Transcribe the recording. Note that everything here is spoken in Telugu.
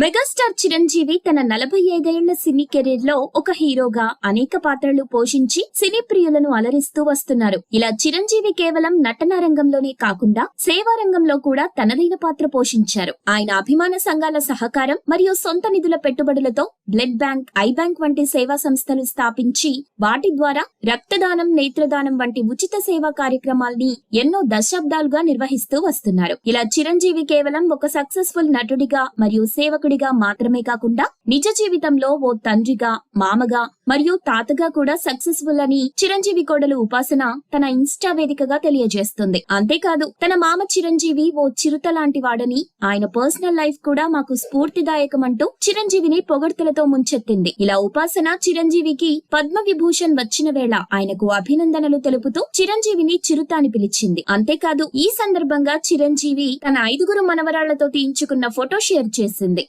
మెగాస్టార్ చిరంజీవి తన నలభై ఐదేళ్ళ సినీ కెరీర్లో ఒక హీరోగా అనేక పాత్రలు పోషించి సినీ ప్రియులను అలరిస్తూ వస్తున్నారు. ఇలా చిరంజీవి కేవలం నటన రంగంలోనే కాకుండా సేవా రంగంలో కూడా తనదైన పాత్ర పోషించారు. ఆయన అభిమాన సంఘాల సహకారం మరియు సొంత నిధుల పెట్టుబడులతో బ్లడ్ బ్యాంక్ ఐ బ్యాంక్ వంటి సేవా సంస్థలు స్థాపించి వాటి ద్వారా రక్తదానం నేత్రదానం వంటి ఉచిత సేవా కార్యక్రమాల్ని ఎన్నో దశాబ్దాలుగా నిర్వహిస్తూ వస్తున్నారు. ఇలా చిరంజీవి కేవలం ఒక సక్సెస్ఫుల్ నటుడిగా మరియు సేవకు సేవకుడిగా మాత్రమే కాకుండా నిజ జీవితంలో ఓ తండ్రిగా మామగా మరియు తాతగా కూడా సక్సెస్ఫుల్ అని చిరంజీవి కోడలు ఉపాసన తన ఇన్స్టా వేదికగా తెలియజేస్తుంది. అంతేకాదు తన మామ చిరంజీవి ఓ చిరుత లాంటి వాడని ఆయన పర్సనల్ లైఫ్ కూడా మాకు స్ఫూర్తిదాయకమంటూ చిరంజీవిని పొగడ్తలతో ముంచెత్తింది. ఇలా ఉపాసన చిరంజీవికి పద్మ విభూషణ్ వచ్చిన వేళ ఆయనకు అభినందనలు తెలుపుతూ చిరంజీవిని చిరుత అని పిలిచింది. అంతేకాదు ఈ సందర్భంగా చిరంజీవి తన ఐదుగురు మనవరాళ్ళతో తీయించుకున్న ఫోటో షేర్ చేసింది.